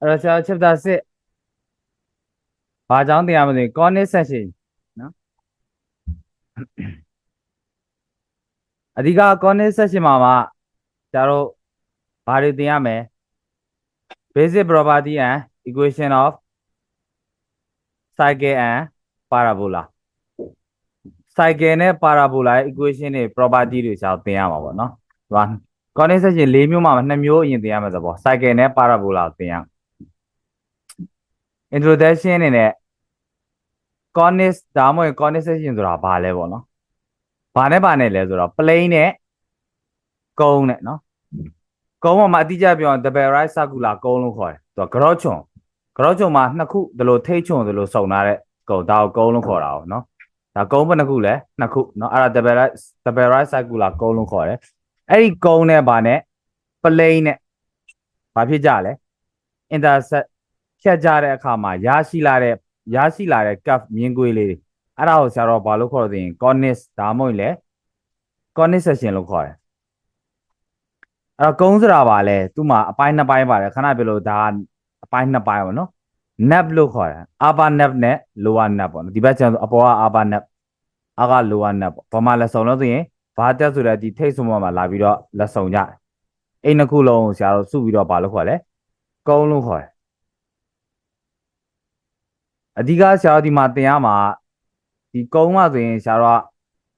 အဲ့တော့ဆရာတို့ chapter 6ဘာကြောင်းတရားမသိ conic section နော်အဓိက conic section မှာမှာဆရာတို့ဘာတွေသင်ရမလဲ basic property and equation of cycle and parabola cycle နဲ့ parabola ရဲ့ equation တွေ property တွေဆရာတို့သင်ရမှာပေါ့နော်ဒီမှာ conic section ၄မျိုးမှာနှစ်မျိုးအရင်သင်ရမှာသဘော cycle နဲ့ parabola ကိုသင်ရ introduction အနေနဲ့ conic ဒါမှမဟုတ် conic section ဆိုတာဘာလဲပေါ့နော်ဘာနဲ့ဘာနဲ့လဲဆိုတော့ plane နဲ့ကုန်းနဲ့နော်ကုန်းပေါ်မှာအတိအကျပြောရင် double right circular ကုန်းလို့ခေါ်တယ်သူက gross ချွန် gross ချွန်မှာနှစ်ခုဒီလိုထိတ်ချွန်ဒီလိုစုံထားတဲ့ကုန်းဒါကိုကုန်းလို့ခေါ်တာ哦နော်ဒါကုန်းဘယ်နှစ်ခုလဲနှစ်ခုနော်အဲ့ဒါ double right double right circular ကုန်းလို့ခေါ်တယ်အဲ့ဒီကုန်းနဲ့ဘာနဲ့ plane နဲ့ဘာဖြစ်ကြလဲ intersect ဖြတ်ကြတဲ့အခါမှာရရှိလာတဲ့ရရှိလာတဲ့ curve မြင်ကွေးလေးတွေအဲ့ဒါကိုဆရာတော်ဘာလို့ခေါ်လို့သိရင် conic ဒါမှမဟုတ်လေ conic section လို့ခေါ်တယ်အဲ့တော့ကုန်းစရာပါလဲသူ့မှာအပိုင်းနှစ်ပိုင်းပါတယ်ခဏပြောလို့ဒါအပိုင်းနှစ်ပိုင်းပါနော် nap လို့ခေါ်တယ် upper nap နဲ့ lower nap ပေါ့နော်ဒီဘက်ကျန်ဆိုအပေါ်က upper nap အောက်က lower nap ပေါ့ဘာမှလက်စုံလို့ဆိုရင်ဘာတက်ဆိုတဲ့ဒီထိတ်ဆုံးမှာလာပြီးတော့လက်စုံကြတယ်အဲ့နှစ်ခုလုံးကိုဆရာတော်စုပြီးတော့ဘာလို့ခေါ်လဲကုန်းလို့ခေါ်တယ် အဓိကဆရာတို့ဒီမှာသင်ရမှာဒီကုန်းမှဆိုရင်ဆရာတို့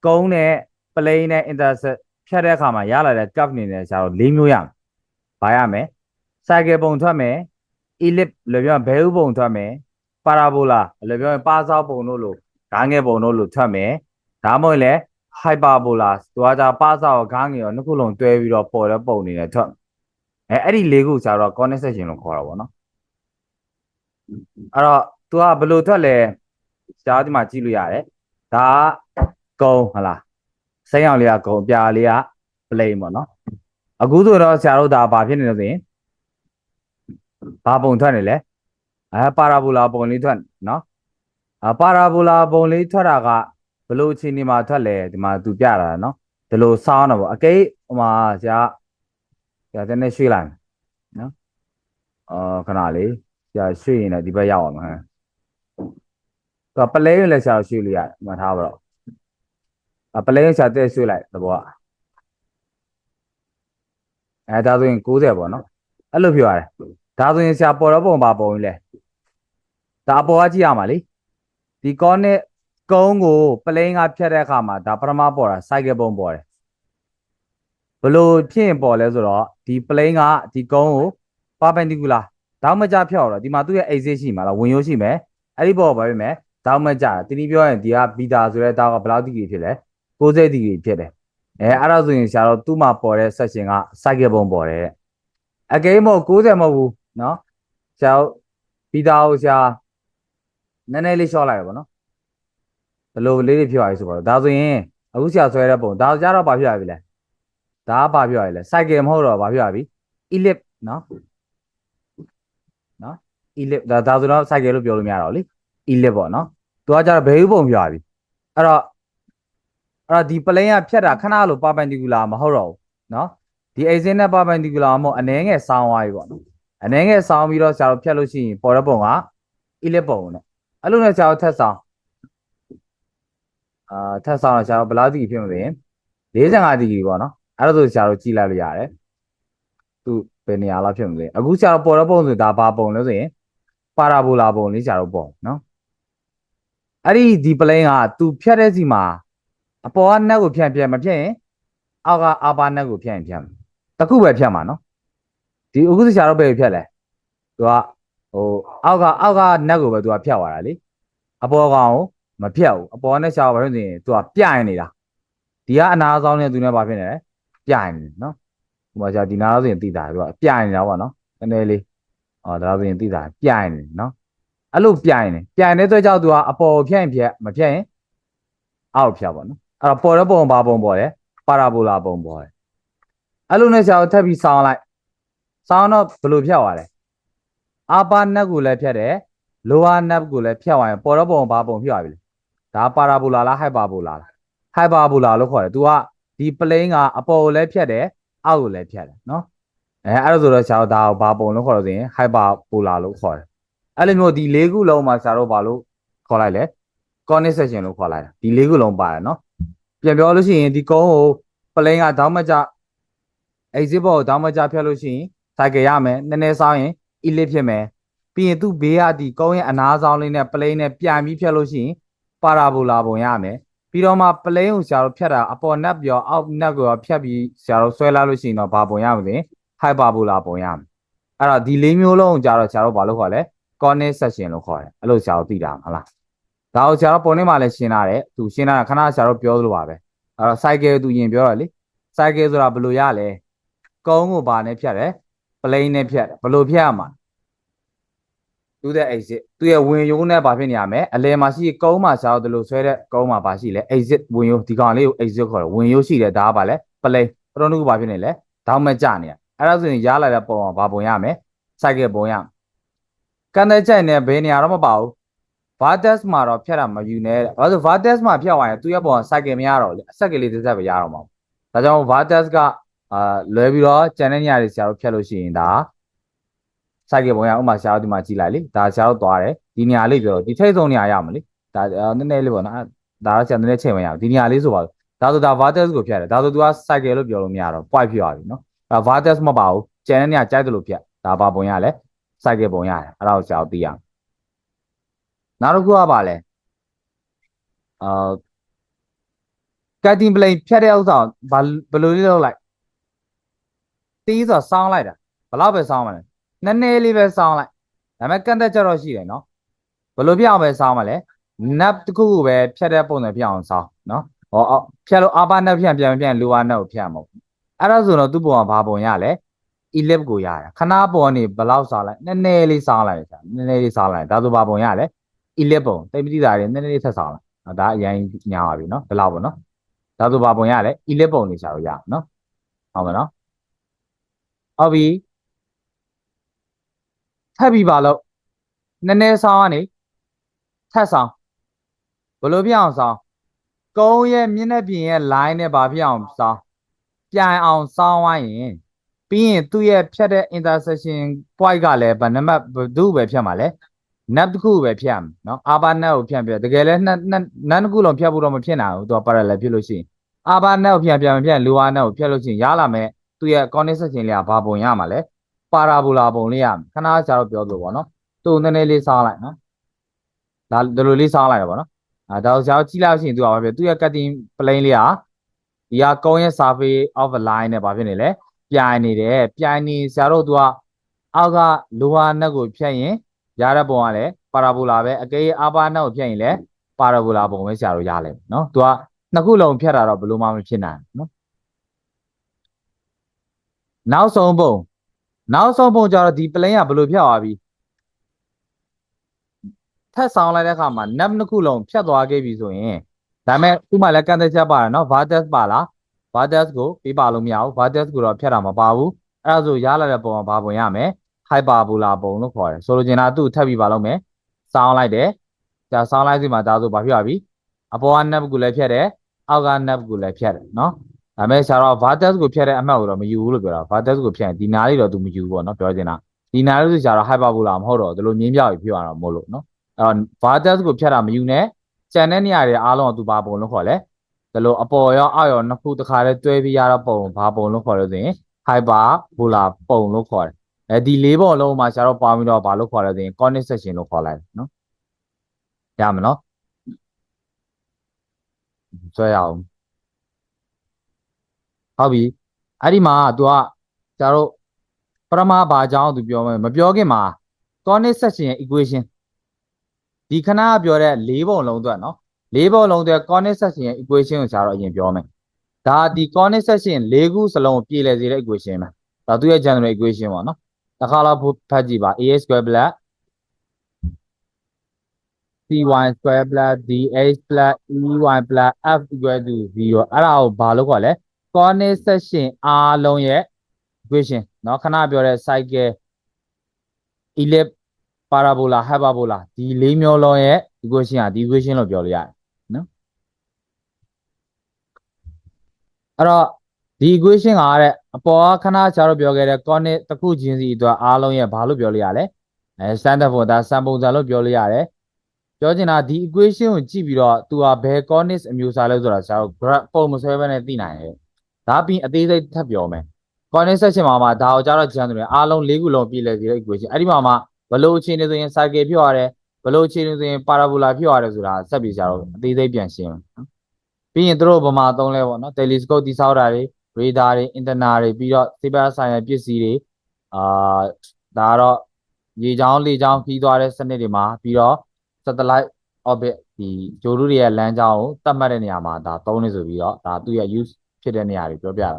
ကကုန်းနဲ့ plane နဲ့ intersect ဖြတ်တဲ့အခါမှာရလာတဲ့ curve နေနဲ့ဆရာတို့၄မျိုးရမယ်။ဘာရမလဲ။ cycle ပုံထွက်မယ်။ ellipse လို့ပြောရင်ဘဲဥပုံထွက်မယ်။ parabola လို့ပြောရင်ပါစောက်ပုံတို့လို့ဂါးငယ်ပုံတို့လို့ထွက်မယ်။ဒါမှမဟုတ်လေ hyperbola သူကじゃပါစောက်ဂါးငယ်ရောနှစ်ခုလုံးတွဲပြီးတော့ပေါ်တဲ့ပုံနေနဲ့ထွက်။အဲအဲ့ဒီ၄ခုဆရာတို့ connect section လို့ခေါ်တာပေါ့နော်။အဲ့တော့ तू ကဘယ်လိုထွက်လဲရှားဒီမှာကြည့်လို့ရတယ်ဒါကကုန်းဟလားစိမ်းအောင်လေးကကုန်းအပြာလေးက plane ပေါ့နော်အခုဆိုတော့ဆရာတို့ဒါဘာဖြစ်နေလဲဆိုရင်ဘာပုံထွက်နေလဲအဲပါရာဘိုလာပုံလေးထွက်နော်အပါရာဘိုလာပုံလေးထွက်တာကဘယ်လိုအခြေအနေမှာထွက်လဲဒီမှာ तू ပြတာနော်ဒီလိုစောင်းတော့ပေါ့အကိဟိုမှာဆရာဆရာတနေ့ရွှေ့လိုက်နော်အော်ခဏလေးဆရာရွှေ့ရင်လည်းဒီဘက်ရောက်အောင်ဟမ် သူကပလဲရင်လည်းဆရာရွှေ့လို့ရတယ်မှတ်ထားပါတော့အပလဲရင်ဆရာတက်ရွှေ့လိုက်သဘောကအဲဒါဆိုရင်60ပေါ့နော်အဲ့လိုပြောရတယ်ဒါဆိုရင်ဆရာပေါ်တော့ပုံပါပုံကြီးလဲဒါအပေါ်ကကြည့်ရမှာလေဒီကောနဲ့ကုန်းကိုပလဲကဖြတ်တဲ့အခါမှာဒါပထမပေါ်တာ cycle ပုံပေါ်တယ်ဘလို့ဖြစ်ရင်ပေါ်လဲဆိုတော့ဒီပလဲကဒီကုန်းကို perpendicular တောင်းမကြဖြတ်တော့ဒီမှာသူ့ရဲ့ axis ရှိမှာလားဝင်ရိုးရှိမယ်အဲ့ဒီပေါ်ပါပြီမယ် တောင်းမကြတင်းပြီးပြောရင်ဒီကဘီတာဆိုတဲ့တောင်းကဘယ်လောက်ဒီဂရီဖြစ်လဲ60ဒီဂရီဖြစ်တယ်အဲအဲ့ဒါဆိုရင်ဆရာတော့သူ့မှာပေါ်တဲ့ section က cycle ပုံပေါ်တယ်အကိမ်းမဟုတ်60မဟုတ်ဘူးเนาะဆရာဘီတာကိုဆရာနည်းနည်းလေးရှော့လိုက်ရပါတော့ဘယ်လိုလေးတွေဖြစ်သွားပြီဆိုတော့ဒါဆိုရင်အခုဆရာဆွဲတဲ့ပုံဒါကြတော့ဘာဖြစ်ရပြီလဲဒါကဘာဖြစ်ရပြီလဲ cycle မဟုတ်တော့ဘာဖြစ်ရပြီ ellipse เนาะเนาะ ellipse ဒါဒါဆိုတော့ cycle လို့ပြောလို့မရတော့လေ ellipse ပေါ့နော်သူကကြတော့ဘယ်ဥပုံပြပြီအဲ့တော့အဲ့တော့ဒီ plane ကဖြတ်တာခဏလို့ perpendicular မဟုတ်တော့ဘူးနော်ဒီ axis နဲ့ perpendicular မဟုတ်အနည်းငယ်ဆောင်းသွားပြီပေါ့နော်အနည်းငယ်ဆောင်းပြီးတော့ဆရာတို့ဖြတ်လို့ရှိရင်ပေါ်တဲ့ပုံက ellipse ပုံနဲ့အဲ့လိုနဲ့ဆရာတို့ထက်ဆောင်းအာထက်ဆောင်းတော့ဆရာတို့ဘယ်လောက်ဒီဖြစ်မလဲ45ဒီဂရီပေါ့နော်အဲ့ဒါဆိုဆရာတို့ကြည့်လိုက်လို့ရတယ်သူဘယ်နေရာလောက်ဖြစ်မလဲအခုဆရာတို့ပေါ်တဲ့ပုံဆိုဒါဘာပုံလဲဆိုရင်ပါရာဘိုလာပုံလေးဆရာတို့ပုံနော် အဲ့ဒီဒီပလင်းကသူဖြတ်တဲ့စီမှာအပေါ်ကနက်ကိုဖြန့်ဖြန့်မဖြတ်ရင်အောက်ကအာပါနက်ကိုဖြန့်ရင်ဖြန့်တခုပဲဖြတ်မှာနော်ဒီအခုဆရာတို့ပဲဖြတ်လဲသူကဟိုအောက်ကအောက်ကနက်ကိုပဲသူကဖြတ်သွားတာလေအပေါ်ကောင်ကိုမဖြတ်ဘူးအပေါ်နဲ့ဆရာဘာလို့ဆိုရင်သူကပြရင်နေတာဒီကအနာဆောင်နဲ့သူနဲ့ဘာဖြစ်နေလဲပြရင်နေနော်ဟိုမှာဆရာဒီနာဆိုရင်သိတာသူကပြရင်နေတာပေါ့နော်နည်းနည်းလေးအော်ဒါဆိုရင်သိတာပြရင်နေနော် အဲ့လိုပြရင်နေပြရင်တဲ့အတွက်ကြောင့်သူကအပေါ်ဖြတ်ရင်ဖြတ်မဖြတ်ရင်အောက်ဖြတ်ပါနော်အဲ့တော့ပေါ်တဲ့ပုံဘာပုံပေါ်တယ်ပါရာဘိုလာပုံပေါ်တယ်အဲ့လိုနဲ့ဆရာကိုထပ်ပြီးဆောင်းလိုက်ဆောင်းတော့ဘယ်လိုဖြတ်သွားလဲအာပါနက်ကိုလည်းဖြတ်တယ်လိုအာနက်ကိုလည်းဖြတ်သွားရင်ပေါ်တဲ့ပုံဘာပုံဖြတ်သွားပြီလဲဒါပါရာဘိုလာလားဟိုက်ပါဘိုလာလားဟိုက်ပါဘိုလာလို့ခေါ်တယ်သူကဒီပလိန်ကအပေါ်ကိုလည်းဖြတ်တယ်အောက်ကိုလည်းဖြတ်တယ်နော်အဲအဲ့ဒါဆိုတော့ဆရာတို့ဒါကိုဘာပုံလို့ခေါ်လို့ဆိုရင် hyperpolar လို့ခေါ်တယ် အဲ့လိုမျိုးဒီ၄ခုလုံးမှာဆရာတို့ဘာလို့ခေါ်လိုက်လဲ conic section လို့ခေါ်လိုက်တာဒီ၄ခုလုံးပါတယ်နော်ပြန်ပြောလို့ရှိရင်ဒီကုန်းကို plane ကတောင်းမကြ exit ဘောကိုတောင်းမကြဖြတ်လို့ရှိရင် cycle ရမယ်နည်းနည်းဆောင်းရင် ellipse ဖြစ်မယ်ပြီးရင်သူ့ဘေးကဒီကုန်းရဲ့အနားဆောင်လေးနဲ့ plane နဲ့ပြန်ပြီးဖြတ်လို့ရှိရင် parabola ပုံရမယ်ပြီးတော့မှ plane ကိုဆရာတို့ဖြတ်တာအပေါ်နက်ပြောအောက်နက်ကိုဖြတ်ပြီးဆရာတို့ဆွဲလာလို့ရှိရင်တော့ဘာပုံရမလဲ hyperbola ပုံရမယ်အဲ့တော့ဒီလေးမျိုးလုံးကိုကြာတော့ဆရာတို့ဘာလို့ခေါ်လဲ conic section လို့ခေါ်တယ်အဲ့လိုဆရာတို့သိတာဟုတ်လားဒါကိုဆရာတို့ပုံနဲ့မှလည်းရှင်းရတယ်သူရှင်းတာခဏဆရာတို့ပြောသလိုပါပဲအဲ့တော့ cycle သူရင်ပြောရလေ cycle ဆိုတာဘယ်လိုရလဲကုန်းကိုဘာနဲ့ဖြတ်တယ် plane နဲ့ဖြတ်တယ်ဘယ်လိုဖြတ်ရမှာသူတဲ့ exit သူရဲ့ဝင်ရိုးနဲ့ဘာဖြစ်နေရမလဲအလယ်မှာရှိကုန်းမှာဆရာတို့ဒီလိုဆွဲတဲ့ကုန်းမှာဘာရှိလဲ exit ဝင်ရိုးဒီကောင်လေးကို exit ခေါ်တယ်ဝင်ရိုးရှိတယ်ဒါကဘာလဲ plane ပထမကဘာဖြစ်နေလဲတောင်းမကြနေရအဲ့ဒါဆိုရင်ရလာတဲ့ပုံကဘာပုံရမလဲ cycle ပုံရမယ် ကန်တဲ့ကြိုင်နဲ့ဘယ်နေရာတော့မပါဘူး vertex မှာတော့ဖြတ်တာမယူနဲ့တဲ့ဘာလို့ vertex မှာဖြတ်သွားရင်သူရဲ့ပုံက cycle မရတော့လေအဆက်ကလေးတစ်ဆက်ပဲရတော့မှာဒါကြောင့် vertex ကအာလွဲပြီးတော့ကျန်တဲ့နေရာတွေဆရာတို့ဖြတ်လို့ရှိရင်ဒါ cycle ပုံရဥမာဆရာတို့ဒီမှာကြည့်လိုက်လေဒါဆရာတို့သွားတယ်ဒီနေရာလေးပြောဒီထိတ်ဆုံးနေရာရမှာလေဒါနည်းနည်းလေးပေါ့နော်ဒါတော့ဆရာနည်းနည်းချိန်မရဘူးဒီနေရာလေးဆိုပါဒါဆိုဒါ vertex ကိုဖြတ်တယ်ဒါဆို तू က cycle လို့ပြောလို့မရတော့ point ဖြစ်သွားပြီနော်အဲ vertex မပါဘူးကျန်တဲ့နေရာကြိုက်တယ်လို့ဖြတ်ဒါဘာပုံရလဲ cycle ပုံရတယ်အဲ့ဒါကိုဆရာတို့သိရမယ်နောက်တစ်ခုကပါလဲအာကတ်တင်ပလိန်ဖြတ်တဲ့ဥစ္စာဘာဘယ်လိုလေးလုပ်လိုက်တီးဆိုစောင်းလိုက်တာဘယ်လောက်ပဲစောင်းမလဲနည်းနည်းလေးပဲစောင်းလိုက်ဒါပေမဲ့ကန့်သက်ကြတော့ရှိတယ်နော်ဘယ်လိုပြအောင်ပဲစောင်းမလဲ nap တစ်ခုခုပဲဖြတ်တဲ့ပုံစံပြအောင်စောင်းနော်ဟောအော်ဖြတ်လို့ upper nap ဖြတ်ပြန်ပြန် lower nap ကိုဖြတ်မှာအဲ့ဒါဆိုတော့သူ့ပုံကဘာပုံရလဲ ellipse ကိုရတယ်ခဏပေါ်နေဘယ်လောက်စောင်းလိုက်နည်းနည်းလေးစောင်းလိုက်ဆရာနည်းနည်းလေးစောင်းလိုက်ဒါဆိုဘာပုံရလဲ ellipse ပုံတိတ်မတိတာတွေနည်းနည်းလေးဆက်စောင်းလိုက်ဒါအရင်ညာပါပြီနော်ဒီလောက်ပေါ့နော်ဒါဆိုဘာပုံရလဲ ellipse ပုံနေဆရာတို့ရနော်ဟုတ်မယ်နော်ဟုတ်ပြီထပ်ပြီးပါလို့နည်းနည်းစောင်းကနေထပ်စောင်းဘယ်လိုပြအောင်စောင်းကုန်းရဲ့မျက်နှာပြင်ရဲ့ line နဲ့ဘာပြအောင်စောင်းပြန်အောင်စောင်းသွားရင် ပြီးရင်သူ့ရဲ့ဖြတ်တဲ့ intersection point ကလည်းဗနံပါတ်ဘယ်သူ့ပဲဖြတ်မှာလဲ nap တစ်ခုပဲဖြတ်မှာနော် upper nap ကိုဖြတ်ပြတကယ်လဲနှစ်နှစ်နန်းတစ်ခုလုံးဖြတ်ဖို့တော့မဖြစ်နိုင်ဘူးသူက parallel ဖြစ်လို့ရှိရင် upper nap ကိုဖြတ်ပြန်မဖြတ် lower nap ကိုဖြတ်လို့ရှိရင်ရလာမယ်သူ့ရဲ့ conic section လေးကဘာပုံရမှာလဲ parabola ပုံလေးရမယ်ခဏကြာတော့ပြောလို့ပေါ့နော်သူ့နည်းနည်းလေးစောင်းလိုက်နော်ဒါဒီလိုလေးစောင်းလိုက်တော့ပေါ့နော်အဲဒါကိုကြာကြည့်လိုက်လို့ရှိရင်သူကဘာဖြစ်သူ့ရဲ့ cutting plane လေးကဒီကကုန်းရဲ့ surface of a line နဲ့ဘာဖြစ်နေလဲ ပြိုင်နေတယ်ပြိုင်နေဆရာတို့သူကအောက်က lower nap ကိုဖြတ်ရင်ရတဲ့ပုံကလည်း parabola ပဲအကယ်၍ upper nap ကိုဖြတ်ရင်လည်း parabola ပုံပဲဆရာတို့ရလိမ့်မယ်နော်သူကနှစ်ခုလုံးဖြတ်တာတော့ဘယ်လိုမှမဖြစ်နိုင်ဘူးနော်နောက်ဆုံးပုံနောက်ဆုံးပုံကျတော့ဒီ plane ကဘယ်လိုဖြတ်သွားပြီထပ်ဆောင်လိုက်တဲ့အခါမှာ nap နှစ်ခုလုံးဖြတ်သွားခဲ့ပြီဆိုရင်ဒါပေမဲ့ဥမာလည်းကန့်သက်ချက်ပါတယ်နော် vertex ပါလား vertex ကိုပေးပါလို့မရဘူး vertex ကိုတော့ဖြတ်တာမပါဘူးအဲ့ဒါဆိုရလာတဲ့ပုံကဘာပုံရမလဲ hyperbola ပုံလို့ခေါ်တယ်ဆိုလိုချင်တာသူ့ထပ်ပြီးပါလို့မယ်စောင်းလိုက်တယ်ဒါစောင်းလိုက်စီမှာဒါဆိုဘာဖြစ်သွားပြီအပေါ်က nap ကိုလည်းဖြတ်တယ်အောက်က nap ကိုလည်းဖြတ်တယ်နော်ဒါပေမဲ့ဆရာတော် vertex ကိုဖြတ်တဲ့အမှတ်ကိုတော့မယူဘူးလို့ပြောတာ vertex ကိုဖြတ်ရင်ဒီနားလေးတော့သူမယူဘူးပေါ့နော်ပြောချင်တာဒီနားလေးဆိုဆရာတော် hyperbola မဟုတ်တော့ဒီလိုမြင်းပြောက်ပြီးဖြစ်သွားတာမဟုတ်လို့နော်အဲ့တော့ vertex ကိုဖြတ်တာမယူနဲ့ကျန်တဲ့နေရာတွေအားလုံးကသူဘာပုံလို့ခေါ်လဲ ဒီလိုအပေါ်ရောအောက်ရောနှစ်ခုတစ်ခါတည်းတွဲပြီးရတော့ပုံဘာပုံလို့ခေါ်လို့ဆိုရင် hyperbola ပုံလို့ခေါ်တယ်အဲဒီလေးပုံလုံးမှာဆရာတော်ပေါင်းပြီးတော့ဘာလို့ခေါ်လဲဆိုရင် conic section လို့ခေါ်လိုက်တယ်နော်ရမယ်နော်ဆွဲရအောင်ဟုတ်ပြီအဲ့ဒီမှာ तू ကကျတော့ပရမဘာကြောင်းသူပြောမယ်မပြောခင်မှာ conic section ရဲ့ equation ဒီခဏပြောတဲ့၄ပုံလုံးအတွက်နော် ၄ပုံလုံးအတွက် conic section ရဲ့ equation ကိုကျတော့အရင်ပြောမယ်ဒါဒီ conic section ၄ခုစလုံးကိုပြည်လည်စေတဲ့ equation ပဲဒါသူရဲ့ general equation ပေါ့နော်တစ်ခါတော့ဖတ်ကြည့်ပါ a square plus cy square plus dh plus ey plus f equal to 0အဲ့ဒါကိုဘာလို့ခေါ်လဲ conic section အားလုံးရဲ့ equation เนาะခဏပြောတဲ့ cycle ellipse parabola hyperbola ဒီလေးမျိုးလုံးရဲ့ equation อ่ะဒီ equation လို့ပြောလို့ရတယ် အဲ့တော့ဒီ equation ကတဲ့အပေါ်ကခဏချားတော့ပြောခဲ့တဲ့ conic တစ်ခုချင်းစီအတွက်အားလုံးရဲ့ဘာလို့ပြောလို့ရလဲအဲ standard form ဒါစံပုံစံလို့ပြောလို့ရတယ်ပြောချင်တာဒီ equation ကိုကြည့်ပြီးတော့ तू ဟာဘယ် conic အမျိုးအစားလဲဆိုတာဆရာတို့ graph ပုံမဆွဲဘဲနဲ့သိနိုင်တယ်ဒါပြီးအသေးစိတ်ထပ်ပြောမယ် conic section မှာမှာဒါကိုကြတော့ကျန်တယ်အားလုံး၄ခုလုံးပြည့်လဲစီတဲ့ equation အဲ့ဒီမှာမှာဘယ်လိုအခြေအနေဆိုရင် cycle ဖြစ်ရတယ်ဘယ်လိုအခြေအနေဆိုရင် parabola ဖြစ်ရတယ်ဆိုတာဆက်ပြီးဆရာတို့အသေးစိတ်ပြန်ရှင်းမယ်နော် ပြီးရင်တို့ဗမာသုံးလဲပေါ့နော် telescope တိစောက်တာတွေ radar တွေ antenna တွေပြီးတော့ cyber science ပစ္စည်းတွေအာဒါကတော့ရေချောင်းလေချောင်းခီးသွားတဲ့စနစ်တွေမှာပြီးတော့ satellite orbit ဒီဂျိုလူတွေရဲ့လမ်းကြောင်းကိုသတ်မှတ်တဲ့နေရာမှာဒါသုံးနေဆိုပြီးတော့ဒါသူ့ရဲ့ use ဖြစ်တဲ့နေရာတွေပြောပြတာ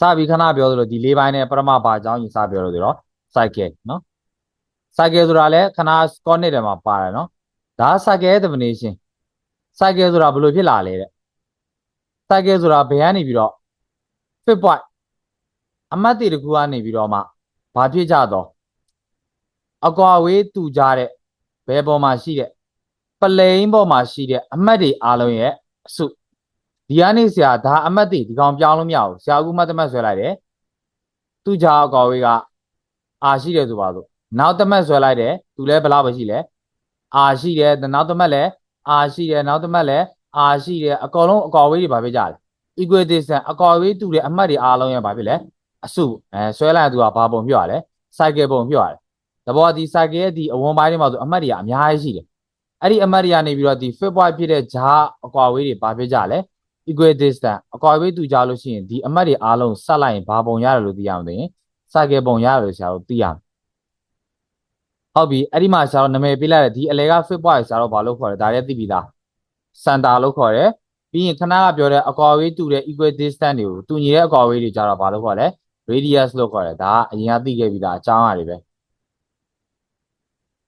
စပြီးခဏပြောသလိုဒီလေးပိုင်းနဲ့ပရမဘာအကြောင်းကြီးစပြောလို့ဆိုတော့ cycle နော် cycle ဆိုတာလည်းခဏ connect တယ်မှာပါတယ်နော်ဒါ cycle ရဲ့ definition cycle ဆိုတာဘယ်လိုဖြစ်လာလဲတဲ့ cycle ဆိုတာဘယ်ကနေပြီးတော့ fit point အမှတ်တွေတစ်ခုကနေပြီးတော့မှဘာဖြစ်ကြတော့အကွာဝေးတူကြတဲ့ဘယ်ပေါ်မှာရှိတဲ့ပလိန်ပေါ်မှာရှိတဲ့အမှတ်တွေအားလုံးရဲ့အစုဒီကနေဆရာဒါအမှတ်တွေဒီကောင်ပြောင်းလို့မရဘူးဆရာအခုမှတ်တမတ်ဆွဲလိုက်တယ်သူ့ကြားအကွာဝေးကအာရှိတယ်ဆိုပါစို့နောက်တမတ်ဆွဲလိုက်တယ်သူလည်းဘယ်လောက်ပဲရှိလဲအာရှိတယ်နောက်တမတ်လည်း အာရှိတယ်နောက်တမတ်လည်းအာရှိတယ်အကောင်လုံးအကွာဝေးတွေဘာဖြစ်ကြလဲ equidistant အကွာဝေးတူတဲ့အမှတ်တွေအားလုံးရဲ့ဘာဖြစ်လဲအစုအဲဆွဲလိုက်ရင်သူကဘာပုံပြရလဲ cycle ပုံပြရတယ်တဘောဒီ cycle ရဲ့ဒီအဝန်ပိုင်းတွေမှာဆိုအမှတ်တွေကအများကြီးရှိတယ်အဲ့ဒီအမှတ်တွေကနေပြီးတော့ဒီ fit point ဖြစ်တဲ့ဂျားအကွာဝေးတွေဘာဖြစ်ကြလဲ equidistant အကွာဝေးတူကြလို့ရှိရင်ဒီအမှတ်တွေအားလုံးဆက်လိုက်ရင်ဘာပုံရတယ်လို့သိရအောင်ဆိုရင် cycle ပုံရတယ်လို့ဆရာတို့သိရမယ် ဟုတ်ပြီအဲ့ဒီမှာဆရာတော်နာမည်ပေးလိုက်တယ်ဒီအလဲက fit point ဆရာတော်ဘာလို့ခေါ်လဲဒါလည်းသိပြီလား center လို့ခေါ်တယ်ပြီးရင်ခဏကပြောတဲ့အကွာဝေးတူတဲ့ equal distance တွေကိုတူညီတဲ့အကွာဝေးတွေကြတော့ဘာလို့ခေါ်လဲ radius လို့ခေါ်တယ်ဒါကအရင်ကသိခဲ့ပြီလားအကြောင်းအရာတွေပဲ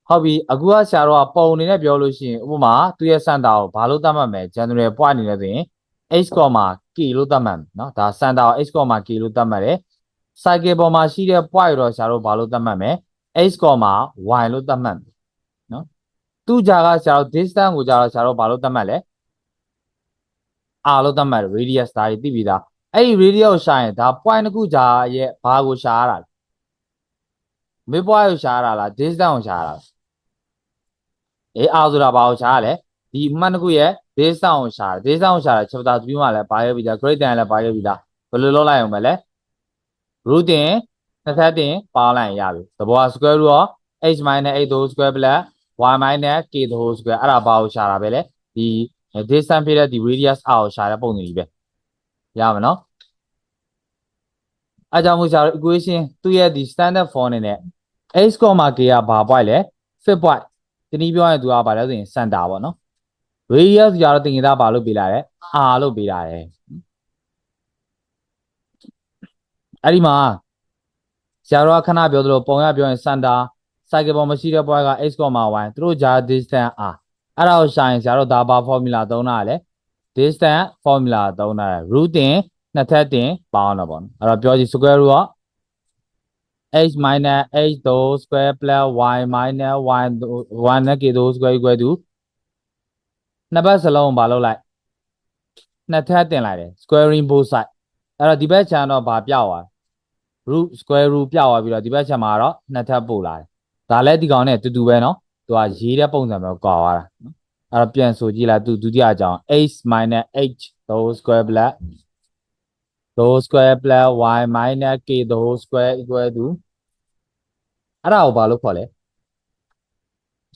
ဟုတ်ပြီအခုကဆရာတော်ကပုံအနေနဲ့ပြောလို့ရှိရင်ဥပမာသူရဲ့ center ကိုဘာလို့သတ်မှတ်မလဲ general point အနေနဲ့ဆိုရင် h, k လို့သတ်မှတ်နော်ဒါ center ကို h, k လို့သတ်မှတ်တယ် cycle ပေါ်မှာရှိတဲ့ point တော့ဆရာတော်ဘာလို့သတ်မှတ်မလဲ x ကောမှာ y လို့သတ်မှတ်ပြီနော်သူ့ဂျာကဆရာတို့ distance ကိုဂျာတော့ဆရာတို့ဘာလို့သတ်မှတ်လဲ r လို့သတ်မှတ် radius ဒါတွေသိပြီသားအဲ့ဒီ radius ကိုရှာရင်ဒါ point တစ်ခုဂျာရဲ့ဘာကိုရှာရတာလဲ midpoint ကိုရှာရတာလား distance ကိုရှာရတာလားအေး r ဆိုတာဘာကိုရှာရလဲဒီအမှန်တစ်ခုရဲ့ distance ကိုရှာတယ် distance ကိုရှာတာ chapter 3မှာလည်းဘာရဲ့ပြီသား grade 10လည်းဘာရဲ့ပြီသားဘယ်လိုလုပ်လိုက်အောင်မလဲ routing တင်တစ်ထပ်တင်ပေါင်းလိုက်ရင်ရပြီသဘောက square root of h minus 8 the whole square plus y minus k the whole square အဲ့ဒါဘာကိုရှာတာပဲလေဒီ distance ဖြစ်တဲ့ဒီ radius r ကိုရှာတဲ့ပုံစံကြီးပဲရမှာနော်အဲကြောင့်မို့ဆရာတို့ equation သူ့ရဲ့ဒီ standard form အနေနဲ့ h, k ကဘာ point လဲ fit point တနည်းပြောရင်သူကဘာလဲဆိုရင် center ပေါ့နော် radius ကြတော့တင်ကြတာဘာလို့ပေးလာလဲ r လို့ပေးလာတယ်အဲ့ဒီမှာ ဆရာတော်ကခဏပြောသလိုပုံရပြောရင် center cycle ပေါ်မှာရှိတဲ့ point က x, y သူတို့ကြား distance r အဲ့ဒါကိုရှာရင်ဆရာတို့ဒါဘာ formula သုံးတာလဲ distance formula သုံးတာ root တင်နှစ်ထပ်တင်ပေါင်းတော့ပေါ့နော်အဲ့တော့ပြောကြည့် square root က h minus h dou square plus y minus y y နဲ့ k dou square equal to နှစ်ဘက်စလုံးဘာလုပ်လိုက်နှစ်ထပ်တင်လိုက်တယ် squaring both side အဲ့တော့ဒီဘက်ခြံတော့ဘာပြောက်သွား root square root ပြောက်သွားပြီးတော့ဒီဘက်ခြံမှာတော့နှစ်ထပ်ပို့လာတယ်ဒါလည်းဒီကောင်နဲ့တူတူပဲနော်သူကရေးတဲ့ပုံစံပဲကွာသွားတာနော်အဲ့တော့ပြန်ဆိုကြည့်လိုက်သူဒုတိယအကြောင်း h minus h the whole square plus the whole square plus y minus k the whole square equal to အဲ့ဒါကိုဘာလို့ခေါ်လဲ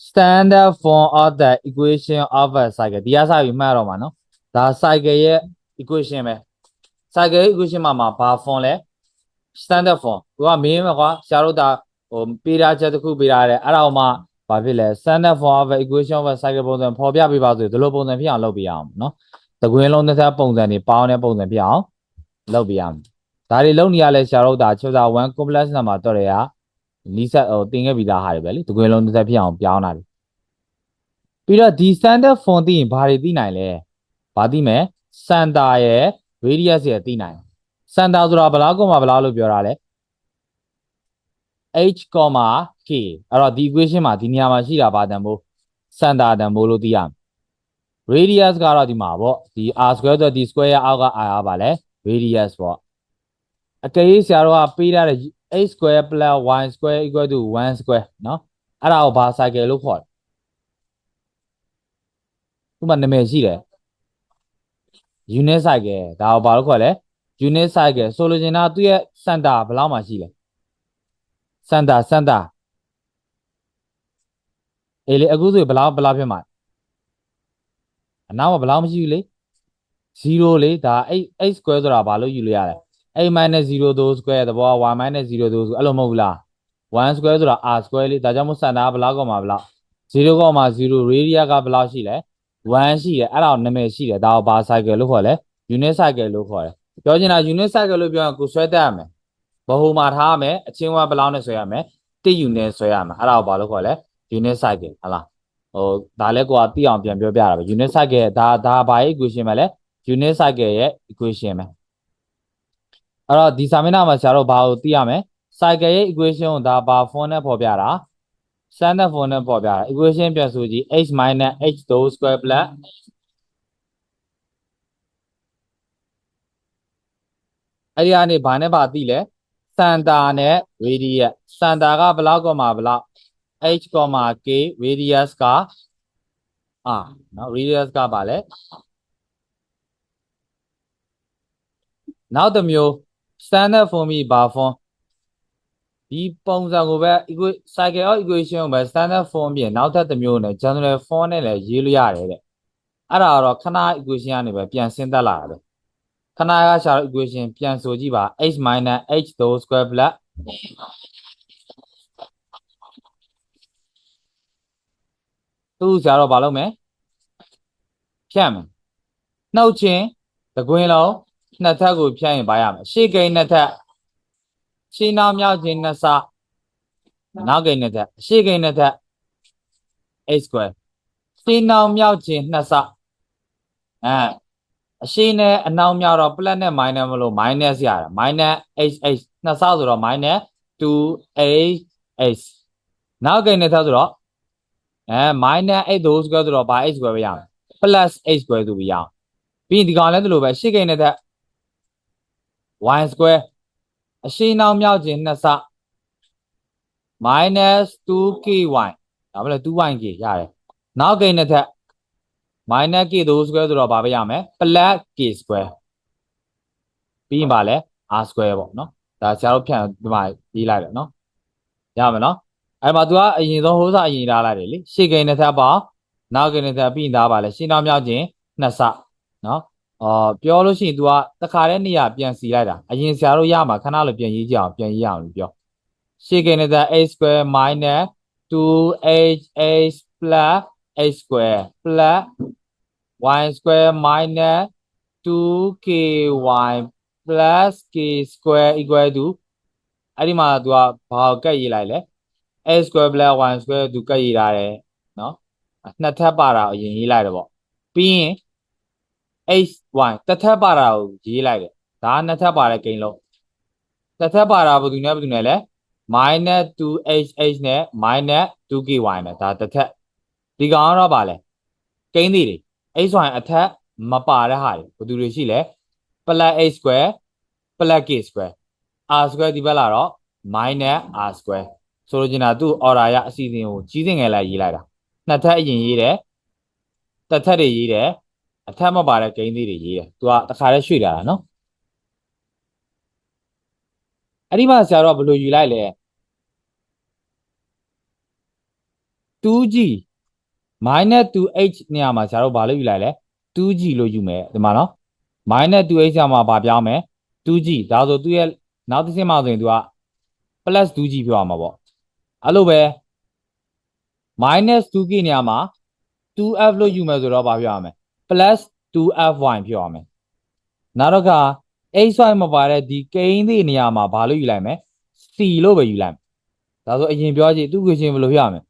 standard form of the equation of a cycle ဒီအစားပြီးမှတ်ရတော့မှာနော်ဒါ cycle ရဲ့ equation ပဲ cycle ရဲ့ equation မှာမှာဘာ form လဲ standard form သူကမင်းမကွာဆရာတို့ဒါဟိုပေးထားချက်တစ်ခုပေးထားတယ်အဲ့ဒါကိုမှဘာဖြစ်လဲ standard form of a equation of a cycle ပုံစံဖော်ပြပေးပါဆိုဒီလိုပုံစံဖြစ်အောင်လုပ်ပေးအောင်နော်တကွင်းလုံးတစ်သက်ပုံစံတွေပေါင်းတဲ့ပုံစံဖြစ်အောင်လုပ်ပေးအောင်ဒါတွေလုပ်နေရလဲဆရာတို့ဒါ chapter 1 complex number တော့ရနီးစပ်ဟိုတင်ခဲ့ပြီးသားဟာတွေပဲလေတကွင်းလုံးတစ်သက်ဖြစ်အောင်ပြောင်းတာတွေပြီးတော့ဒီ standard form သိရင်ဘာတွေသိနိုင်လဲဘာသိမယ် center ရဲ့ radius ရဲ့သိနိုင် center ဆိုတာဘလားကောမှာဘလားလို့ပြောတာလဲ h, k အဲ့တော့ဒီ equation မှာဒီနေရာမှာရှိတာဘာတန်ဖိုး center တန်ဖိုးလို့သိရမယ် radius ကတော့ဒီမှာပေါ့ဒီ r square ဆိုဒီ square ရဲ့အောက်က r ကပါလဲ radius ပေါ့အကယ်၍ဆရာတော်ကပေးထားတဲ့ x square plus y square equal to 1 square เนาะအဲ့ဒါကိုဘာ cycle လို့ခေါ်တယ်ဥပမာနာမည်ရှိတယ် unit cycle ဒါကိုဘာလို့ခေါ်လဲ unit cycle ဆိုလိုချင်တာသူ့ရဲ့ center ဘယ်လောက်မှရှိလဲ center center အေးလေအခုဆိုရင်ဘယ်လောက်ဘယ်လောက်ဖြစ်မှာလဲအနောက်မှာဘယ်လောက်မရှိဘူးလေ0လေဒါ8 8 square ဆိုတာဘာလို့ယူလို့ရလဲ8 minus 0 2 square သဘောက y minus 0 2 square အဲ့လိုမဟုတ်ဘူးလား1 square ဆိုတာ r square လေဒါကြောင့်မို့ center ကဘယ်လောက်ကောမှာဘယ်လောက်0ကောမှာ0 radius ကဘယ်လောက်ရှိလဲ1ရှိတယ်အဲ့ဒါကိုနာမည်ရှိတယ်ဒါကိုဘာ cycle လို့ခေါ်လဲ unit cycle လို့ခေါ်တယ် ပြောချင်တာ unit cycle လို့ပြောရင်ကိုဆွဲတက်ရမယ်ဘဟုမှာထားရမယ်အချင်းဝဘယ်လောက်နဲ့ဆွဲရမယ်1 unit ဆွဲရမယ်အဲ့ဒါကိုဘာလို့ခေါ်လဲ unit cycle ဟုတ်လားဟိုဒါလည်းကိုကသိအောင်ပြန်ပြောပြတာပဲ unit cycle ဒါဒါဘာရဲ့ equation ပဲလဲ unit cycle ရဲ့ equation ပဲအဲ့တော့ဒီစာမျက်နှာမှာဆရာတို့ဘာကိုသိရမလဲ cycle ရဲ့ equation ကိုဒါဘာ form နဲ့ဖော်ပြတာ standard form နဲ့ဖော်ပြတာ equation ပြန်ဆိုကြည့် h minus h dou square plus အဲ့ဒီကနေဘာနဲ့ဘာသိလဲစန်တာနဲ့ radius စန်တာကဘယ်လောက်ကောမှာဘယ်လောက် h, k radius က r နော် radius ကပါလဲနောက်တစ်မျိုး standard form ပြီးဘာ form ဒီပုံစံကိုပဲ equa cycle of equation ကိုပဲ standard form ပြင်နောက်ထပ်တစ်မျိုးနဲ့ general form နဲ့လည်းရေးလို့ရတယ်တဲ့အဲ့ဒါကတော့ခဏ equation ကနေပဲပြန်ဆင်းသက်လာတာပဲ ခဏကရှာတော့ equation ပြန်ဆိုကြည့်ပါ h minus h dou square plus သူ့ဆရာတော့ဘာလုပ်မလဲဖြတ်မယ်နှုတ်ချင်းတကွင်းလုံးနှစ်ထပ်ကိုဖြတ်ရင်ဘာရမလဲရှေ့ကိန်းနှစ်ထပ်ရှေ့နောက်မြောက်ချင်းနှစ်ဆနောက်ကိန်းနှစ်ထပ်ရှေ့ကိန်းနှစ်ထပ် h square ရှေ့နောက်မြောက်ချင်းနှစ်ဆအဲ အရှိနဲ့အနောက်မြောက်တော့ plus နဲ့ minus မလို့ minus ရတယ် minus h h နှစ်ဆဆိုတော့ minus 2 h h နောက်ကိန်းနှစ်ထပ်ဆိုတော့အဲ minus 8 those square ဆိုတော့ဘာ h square ပဲရမယ် plus h square ဆိုပြီးရအောင်ပြီးရင်ဒီကောင်လည်းဒီလိုပဲရှေ့ကိန်းနဲ့တက် y square အရှိနောက်မြောက်ခြင်းနှစ်ဆ minus 2ky ဒါမှလည်း 2yk ရတယ်နောက်ကိန်းနဲ့တက် minus k those square ဆိုတော့ဘာပဲရမယ် plus k square ပြီးရင်ပါလဲ r square ပေါ့နော်ဒါဆရာတို့ဖြန့်ဒီမှာရေးလိုက်တယ်နော်ရမယ်နော်အဲ့မှာ तू ကအရင်ဆုံးဟိုးစားအရင်ထားလိုက်တယ်လေရှေ့ကိန်းနဲ့တက်ပါနောက်ကိန်းနဲ့တက်ပြီးရင်ဒါပါလဲရှင်းနောက်မြောက်ခြင်းနှစ်ဆနော်အော်ပြောလို့ရှိရင် तू ကတခါတည်းနေရပြန်စီလိုက်တာအရင်ဆရာတို့ရမှာခဏလိုပြန်ရေးကြအောင်ပြန်ရေးရအောင်လို့ပြောရှေ့ကိန်းနဲ့တက် a square minus 2h plus h square plus y square minus 2ky plus k square equal to အဲ့ဒီမှာ तू ကဘာကိုကတ်ရေးလိုက်လဲ a square plus y square သူကတ်ရေးထားတယ်နော်နှစ်ထပ်ပါတာကိုအရင်ရေးလိုက်တယ်ပေါ့ပြီးရင် h y တစ်ထပ်ပါတာကိုရေးလိုက်တယ်ဒါကနှစ်ထပ်ပါတဲ့ကိန်းလုံးတစ်ထပ်ပါတာဘယ်သူနဲ့ဘယ်သူနဲ့လဲ minus 2h h နဲ့ minus 2ky နဲ့ဒါတစ်ထပ် ဒီကောင်ကတော့ပါလဲကိန်းသေးတွေ h y အထက်မပါတဲ့ဟာတွေဘယ်သူတွေရှိလဲ plus h square plus k square r square ဒီဘက်လာတော့ minus r square ဆိုလိုချင်တာသူ့ order ရအစီအစဉ်ကိုကြီးစင်ငယ်လိုက်ရေးလိုက်တာနှစ်ထပ်အရင်ရေးတယ်တစ်ထပ်တွေရေးတယ်အထက်မပါတဲ့ဂိမ်းသေးတွေရေးတယ်သူကတခါတည်းရွှေ့လာတာနော်အဲ့ဒီမှာဆရာတော်ကဘယ်လိုယူလိုက်လဲ 2g minus 2h နေရာမှာဆရာတို့ဘာလို့ယူလိုက်လဲ 2g လို့ယူမယ်ဒီမှာနော် minus 2h မှာဘာပြောင်းမယ် 2g ဒါဆိုသူ့ရဲ့နောက်တစ်ဆင့်မှာဆိုရင်သူက plus 2g ပြောရမှာပေါ့အဲ့လိုပဲ minus 2k နေရာမှာ 2f လို့ယူမယ်ဆိုတော့ဘာပြောရမလဲ plus 2fy ပြောရမယ်နောက်တော့က xy မပါတဲ့ဒီကိန်းသေးနေရာမှာဘာလို့ယူလိုက်မလဲ c လို့ပဲယူလိုက်မယ်ဒါဆိုအရင်ပြောကြည့်သူ့ကိုချင်းဘယ်လိုပြောရမလဲ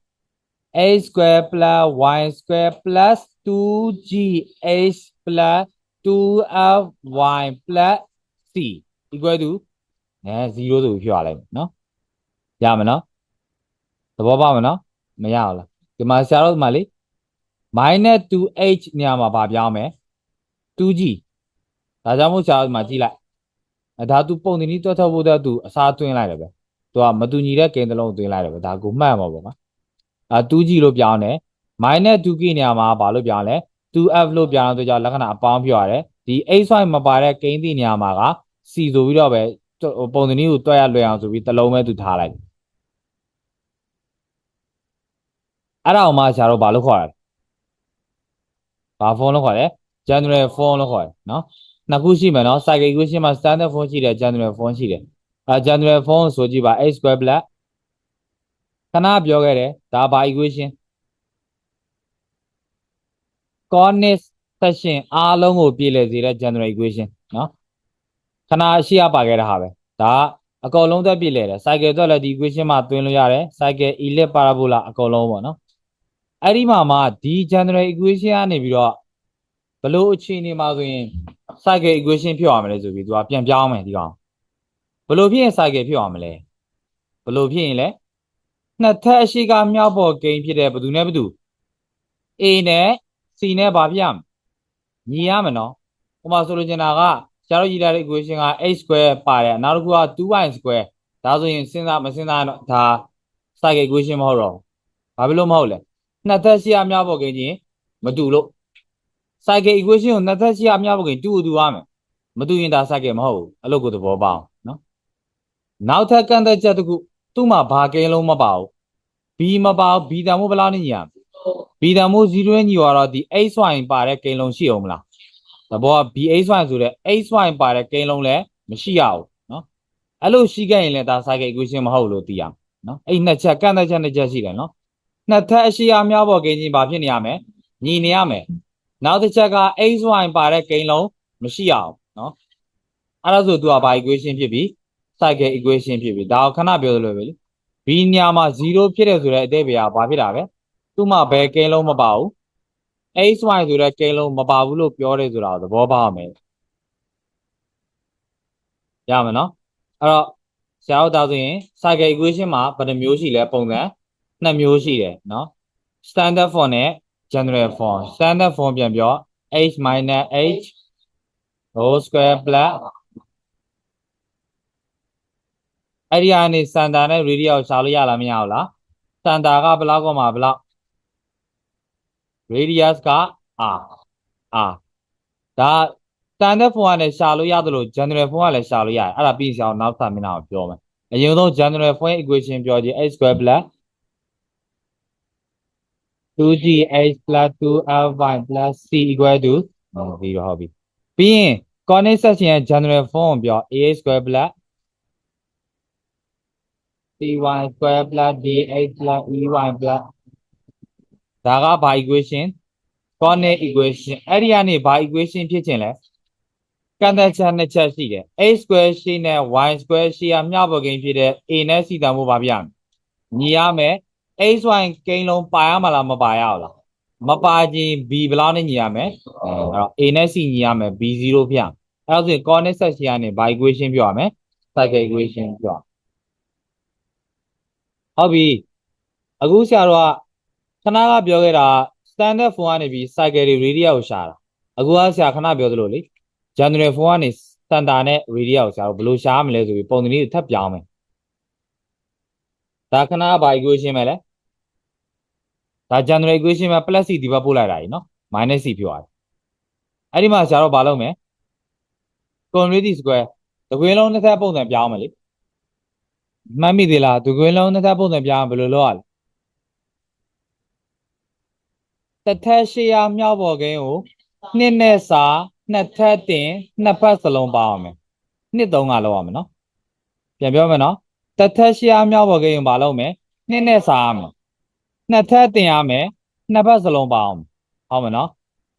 a square plus y square plus 2gh plus 2fy plus c equal to အဲ0ဆိုပြီးဖြောရလိုက်မယ်နော်ရမနော်သဘောပေါက်မနော်မရအောင်လားဒီမှာဆရာတို့ဒီမှာလေ -2h နေရာမှာဗာပြောင်းမယ် 2g ဒါကြောင့်မို့ဆရာတို့ဒီမှာကြည့်လိုက်အဓာတုပုံတင်ကြီးတွက်ထုတ်ဖို့အတွက်သူအစားသွင်းလိုက်တယ်ပဲသူကမတူညီတဲ့ကိန်းတစ်လုံးသွင်းလိုက်တယ်ပဲဒါကိုမှတ်မှာပေါ့ကွာ အဲ 2G လို့ပြောင်းတယ် minus 2K နေရာမှာဘာလို့ပြောင်းလဲ 2F လို့ပြောင်းတဲ့ကြောင့်လက္ခဏာအပေါင်းပြောရတယ်ဒီ xy မပါတဲ့ကိန်းတိနေရာမှာက C ဆိုပြီးတော့ပဲပုံတင်ကြီးကိုတွက်ရလွယ်အောင်ဆိုပြီးတစ်လုံးပဲ तू ထားလိုက်အဲ့ဒါအောင်မှဆရာတို့ဘာလို့ခေါ်ရလဲဘာ form လို့ခေါ်လဲ general form လို့ခေါ်တယ်နော်နှစ်ခုရှိမယ်နော် cycle equation မှာ standard form ရှိတယ် general form ရှိတယ်အဲ general form ဆိုကြည့်ပါ x square plus ခဏပြောခဲ့တယ်ဒါဘာ equation coordinate section အားလုံးကိုပြည့်လည်စေတဲ့ general equation နော်ခဏရှိရပါခဲ့တဲ့ဟာပဲဒါအကုန်လုံးသက်ပြည့်လည်တယ် cycle တော့လည်းဒီ equation မှာသွင်းလို့ရတယ် cycle ellipse parabola အကုန်လုံးပေါ့နော်အဲ့ဒီမှာမှဒီ general equation ကနေပြီးတော့ဘလို့အခြေအနေမှာဆိုရင် cycle equation ဖြစ်အောင်မလဲဆိုပြီးသူကပြန်ပြောင်းမယ်ဒီကောင်ဘလို့ဖြစ်ရင် cycle ဖြစ်အောင်မလဲဘလို့ဖြစ်ရင်လဲ နှစ်ထပ်အရှိကမြောက်ပေါ်ဂိမ်းဖြစ်တဲ့ဘယ်သူနဲ့ဘယ်သူ A နဲ့ C နဲ့ဘာဖြစ်ရမလဲညီရမယ်နော်ဟိုမှာဆိုလိုချင်တာကဆရာတို့ရေးထားတဲ့ equation က x square ပါတယ်နောက်တစ်ခုက 2y square ဒါဆိုရင်စဉ်းစားမစဉ်းစားတော့ဒါ cycle equation မဟုတ်တော့ဘာဖြစ်လို့မဟုတ်လဲနှစ်သက်ရှိအများပေါ်ကိန်းချင်းမတူလို့ cycle equation ကိုနှစ်သက်ရှိအများပေါ်ကိန်းတူတူရမယ်မတူရင်ဒါ cycle မဟုတ်ဘူးအဲ့လိုကိုသဘောပေါက်နော်နောက်ထပ်ကန့်သက်ချက်တစ်ခု သူ့မှာဘာကိန်းလုံးမပါဘူး b မပါဘူး b တန်မို့ဘယ်လောက်နဲ့ညီရမလဲ b တန်မို့0နဲ့ညီသွားတော့ဒီ xy ပါတဲ့ကိန်းလုံးရှိအောင်မလားသဘောက bxy ဆိုတဲ့ xy ပါတဲ့ကိန်းလုံးလည်းမရှိရဘူးနော်အဲ့လိုရှိခဲ့ရင်လည်းဒါ cycle equation မဟုတ်လို့သိရမယ်နော်အဲ့နှစ်ချက်ကန့်သက်ချက်နှစ်ချက်ရှိတယ်နော်နှစ်ထပ်အရှိအများပေါ်ကိန်းချင်းဘာဖြစ်နေရမလဲညီနေရမယ်နောက်တစ်ချက်က xy ပါတဲ့ကိန်းလုံးမရှိရအောင်နော်အဲ့ဒါဆိုသူကဘာ equation ဖြစ်ပြီ cycle equation ဖြစ်ပြီဒါကိုခဏပြောလို့ပဲလေ b ညမှာ0ဖြစ်တယ်ဆိုတဲ့အတိတ်ပဲကဘာဖြစ်တာပဲသူ့မှာဘယ်ကိန်းလုံးမပါဘူး xy ဆိုတဲ့ကိန်းလုံးမပါဘူးလို့ပြောတယ်ဆိုတာကိုသဘောပေါက်ရမယ်ရမယ်နော်အဲ့တော့ဆရာတို့ဒါဆိုရင် cycle equation မှာဘယ်နှမျိုးရှိလဲပုံစံနှစ်မျိုးရှိတယ်နော် standard form နဲ့ general form standard form ပြန်ပြော h minus h whole square plus အဲ့ဒီကနေစန်တာနဲ့ radius ကိုရှာလို့ရလားမရဘူးလားစန်တာကဘယ်လောက်ကောမှဘယ်လောက် radius က r r ဒါ standard form ကလည်းရှာလို့ရတယ်လို့ general form ကလည်းရှာလို့ရတယ်အဲ့ဒါပြီးစီအောင်နောက်ဆက်မျက်နှာကိုပြောမယ်အရင်ဆုံး general form equation ပြောကြည့် h square plus 2gh plus 2ly plus c equal to ဟုတ်ပြီဟုတ်ပြီပြီးရင် coordinate section ရဲ့ general form ကိုပြော ax square plus cy square plus dx plus ey plus ဒါကဘာ equation coordinate equation အဲ့ဒီကနေဘာ equation ဖြစ်ခြင်းလဲကန့်သက်ချက်နှစ်ချက်ရှိတယ် x square ရှိနဲ့ y square ရှိရမျှပေါ်ကိန်းဖြစ်တဲ့ a နဲ့ c တန်ဖို့ဘာပြရမလဲညီရမယ် x y ကိန်းလုံးပါရမလားမပါရဘူးလားမပါခြင်း b ဘယ်လောက်နဲ့ညီရမယ်အဲအဲ့တော့ a နဲ့ c ညီရမယ် b 0ဖြစ်အောင်အဲ့တော့ဆိုရင် coordinate section ကနေဘာ equation ပြောရမယ် cycle equation ပြော ဟုတ်ပြီအခုဆရာတော်ကခဏကပြောခဲ့တာ standard form ကနေပြီး cycle တွေ radius ကိုရှာတာအခုကဆရာခဏပြောသလိုလေ general form ကနေ standard နဲ့ radius ကိုဆရာတို့ဘယ်လိုရှာရမလဲဆိုပြီးပုံသဏ္ဍာန်ကိုထပ်ပြောင်းမယ်ဒါခဏကဘာ equation ပဲလဲဒါ general equation မှာ plus c ဒီဘက်ပို့လိုက်တာကြီးနော် minus c ဖြစ်သွားတယ်အဲ့ဒီမှာဆရာတို့ဘာလုပ်မလဲ continuity square တကွင်းလုံးတစ်ထပ်ပုံစံပြောင်းမယ်လေ မှတ်မိသေးလားတကွင်းလုံးတစ်ထပ်ပုံစံပြောင်းဘယ်လိုလုပ်ရလဲတစ်ထပ်ရှေ့ရမြောက်ပေါ်ကိန်းကိုနှစ်နဲ့စာနှစ်ထပ်တင်နှစ်ဖက်စလုံးပါအောင်မယ်နှစ်သုံးကလောက်ရမယ်နော်ပြန်ပြောမယ်နော်တစ်ထပ်ရှေ့ရမြောက်ပေါ်ကိန်းကိုမလုပ်မယ်နှစ်နဲ့စာရမယ်နှစ်ထပ်တင်ရမယ်နှစ်ဖက်စလုံးပါအောင်ဟုတ်မယ်နော်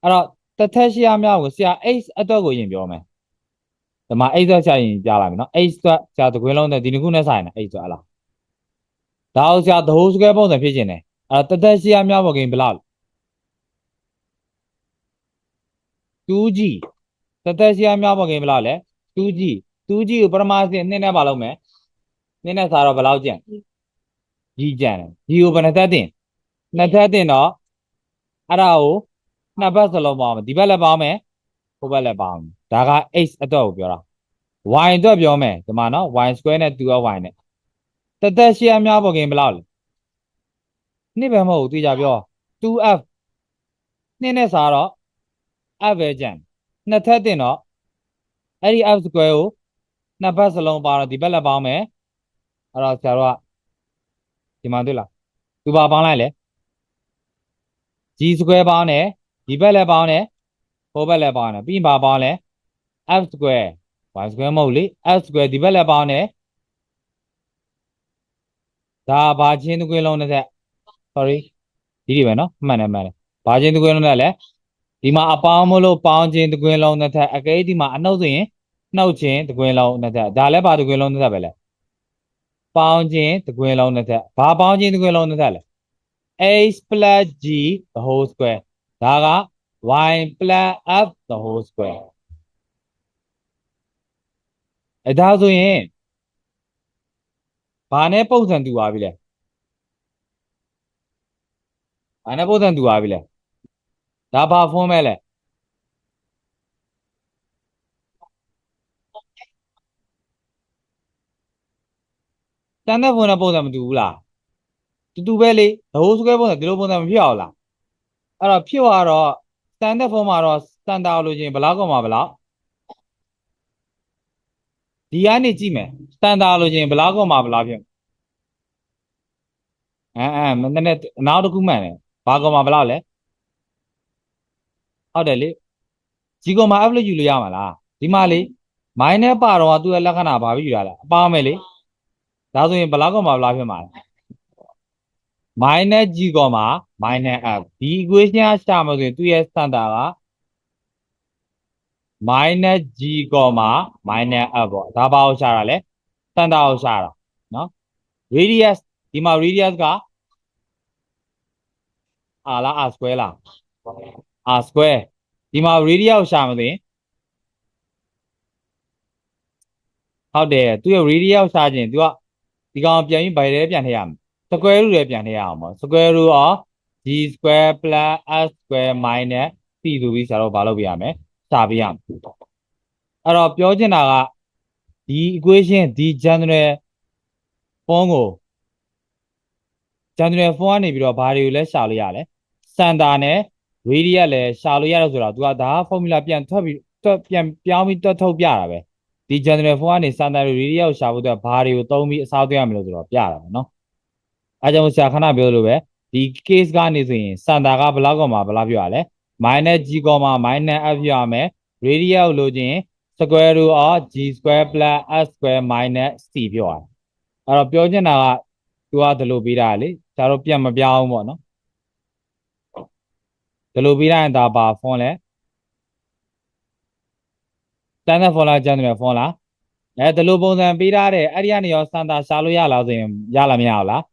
အဲ့တော့တစ်ထပ်ရှေ့ရမြောက်ကိုဆရာ x အတွက်ကိုရင်ပြောမယ် ဒီမှာ x အတွက်ချရင်ပြလိုက်မယ်နော် x အတွက်ဆရာတကွင်းလုံးနဲ့ဒီနှစ်ခုနဲ့ဆိုင်တယ် x အတွက်ဟလားဒါအောင်ဆရာ the whole square ပုံစံဖြစ်ခြင်းတယ်အဲ့တော့တစ်ထပ်ရှေ့ရမြောက်ပေါ်ကိန်းဘယ်လောက် 2G တသက်ရှိရမြောက်ပေါ်ကိန်းဘယ်လောက်လဲ 2G 2G ကိုပထမဆင့်နှစ်နဲ့ပါလို့မယ်နှစ်နဲ့စားတော့ဘယ်လောက်ကျန် G ကျန်တယ် G ကိုဘယ်နှစ်သက်တင်နှစ်သက်တင်တော့အဲ့ဒါကိုနှစ်ဘက်စလုံးပေါင်းမယ်ဒီဘက်လည်းပေါင်းမယ်ဟိုဘက်လည်းပေါင်းမယ် ဒါက H အတွက်ကိုပြောတာ y အတွက်ပြောမယ်ဒီမှာနော် y square နဲ့ 2y နဲ့တသက်ရှေ့အများပေါ်ကင်ဘယ်လောက်လဲနှစ်ပဲမဟုတ်ဘူးသိကြပြော 2f နှစ်နဲ့စားတော့ f ပဲကျန်နှစ်ထပ်တင်တော့အဲ့ဒီ f square ကိုနှစ်ဘက်စလုံးပါတော့ဒီဘက်လည်းပေါင်းမယ်အဲ့တော့ဆရာတို့ကဒီမှာတွေ့လားသူပါပေါင်းလိုက်လေ g square ပေါင်းတယ်ဒီဘက်လည်းပေါင်းတယ်ဟိုဘက်လည်းပေါင်းတယ်ပြီးရင်ပါပေါင်းလဲ f square y square မဟုတ်လေ f square ဒီဘက်လည်းပေါင်းတယ်ဒါဘာချင်းတစ်ခွင်းလုံးတစ်သက် sorry ဒီဒီပဲနော်မှန်တယ်မှန်တယ်ဘာချင်းတစ်ခွင်းလုံးနဲ့လဲဒီမှာအပေါင်းမလို့ပေါင်းချင်းတစ်ခွင်းလုံးတစ်သက်အကဲဒီမှာအနှုတ်ဆိုရင်နှုတ်ချင်းတစ်ခွင်းလုံးတစ်သက်ဒါလည်းဘာတစ်ခွင်းလုံးတစ်သက်ပဲလဲပေါင်းချင်းတစ်ခွင်းလုံးတစ်သက်ဘာပေါင်းချင်းတစ်ခွင်းလုံးတစ်သက်လဲ h plus g the whole square ဒါက y plus f the whole square အဲဒါဆိုရင်ဘာနဲ့ပုံစံတူပါပြီလဲဘာနဲ့ပုံစံတူပါပြီလဲဒါဘာဖုံးမဲလဲတန်တဲ့ဖုံးနဲ့ပုံစံမတူဘူးလားတူတူပဲလေဒဟိုးစကွဲပုံစံဒီလိုပုံစံမဖြစ်အောင်လားအဲ့တော့ဖြစ်သွားတော့တန်တဲ့ဖုံးမှာတော့စတန်တာလို့ချင်းဘယ်လောက်ကောင်မှာဘယ်လောက် ဒီကနေကြည့်မယ်စတန်တာလို့ချင်းဘယ်လောက်ကောင်မှာဘယ်လောက်ဖြစ်အဲအဲမနေ့နဲ့နောက်တစ်ခုမှန်တယ်ဘာကောင်မှာဘယ်လောက်လဲဟုတ်တယ်လေဒီကောင်မှာ F လို့ယူလို့ရမှာလားဒီမှာလေမိုင်းနဲ့ပါတော့သူ့ရဲ့လက္ခဏာဘာဖြစ်ယူရလဲအပါမယ်လေဒါဆိုရင်ဘယ်လောက်ကောင်မှာဘယ်လောက်ဖြစ်မှာလဲ minus g ကောမှာ minus f ဒီ equation ကရှာမှာဆိုရင်သူ့ရဲ့ center က minus g ကောမှာ minus f ပေါ့ဒါဘာကိုရှာတာလဲ center ကိုရှာတာနော် radius ဒီမှာ radius က r လား r square လား r square ဒီမှာ radius ကိုရှာမှာဆိုရင်ဟုတ်တယ်သူရဲ့ radius ကိုရှာခြင်းသူကဒီကောင်ပြန်ပြီးဘယ်ထဲပြန်ထည့်ရမလဲ square root လည်းပြန်ထည့်ရအောင်ပေါ့ square root of g square plus s square minus c ဆိုပြီးဆရာတို့ဘာလုပ်ပြရမလဲ စာပြရမယ်အဲ့တော့ပြောချင်တာကဒီ equation ဒီ general form ကို general form ကနေပြီးတော့ဘာတွေကိုလဲရှာလို့ရလဲ center နဲ့ radius လည်းရှာလို့ရတယ်ဆိုတော့ तू ကဒါ formula ပြန်ထွက်ပြီးတွက်ပြန်ပြောင်းပြီးတွက်ထုတ်ပြတာပဲဒီ general form ကနေ center နဲ့ radius ကိုရှာဖို့အတွက်ဘာတွေကိုသုံးပြီးအစားသွင်းရမလို့ဆိုတော့ပြတာပဲเนาะအဲကြောင့်ဆရာခဏပြောလို့ပဲဒီ case ကနေဆိုရင် center ကဘယ်လောက်ကောင်မှဘယ်လောက်ပြောရလဲ minus g ကောင်မှ minus f ပြောရမယ် radius ကိုလို့ချင်း square root of g square plus s square minus c ပြောရတယ်အဲ့တော့ပြောချင်တာက तू ကဒီလိုပေးတာလေဆရာတို့ပြန်မပြောင်းဘူးပေါ့နော်ဒီလိုပေးလိုက်ရင်ဒါဘာ font လဲ standard font လား general font လားအဲဒီလိုပုံစံပေးထားတဲ့အဲ့ဒီကနေရောစန်တာရှာလို့ရလားဆိုရင်ရလားမရဘူးလား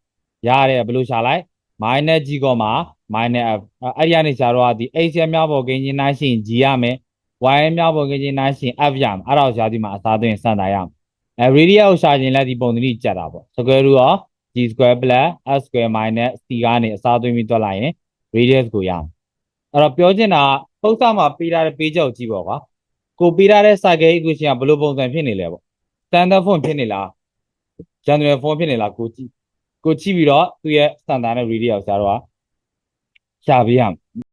ရတယ်ဘယ်လိုရှာလိုက် minus g ကောမှာ minus f အဲ့ဒီကနေရှာတော့ဒီ h ရမြောက်ပေါ်ကင်းချင်းနိုင်ရှင် g ရမယ် y ရမြောက်ပေါ်ကင်းချင်းနိုင်ရှင် f ရမယ်အဲ့ဒါကိုရှာဒီမှာအစားသွင်းစန်တာရမယ်အဲ radius ကိုရှာခြင်းလဲဒီပုံသဏ္ဍာန်ကြက်တာပေါ့ square root of g square plus s square minus c ကနေအစားသွင်းပြီးတွက်လိုက်ရင် radius ကိုရမယ်အဲ့တော့ပြောချင်တာကပု္ပ္ပမှာပေးထားတဲ့ page ကိုကြည့်ပေါ့ကွာကိုပေးထားတဲ့ cycle equation ကဘယ်လိုပုံစံဖြစ်နေလဲပေါ့ standard form ဖြစ်နေလား general form ဖြစ်နေလားကိုကြည့်ကိုကြည့်ပြီးတော့သူ့ရဲ့ standard နဲ့ radius ကိုရှာတော့ ရှာပေးရမယ်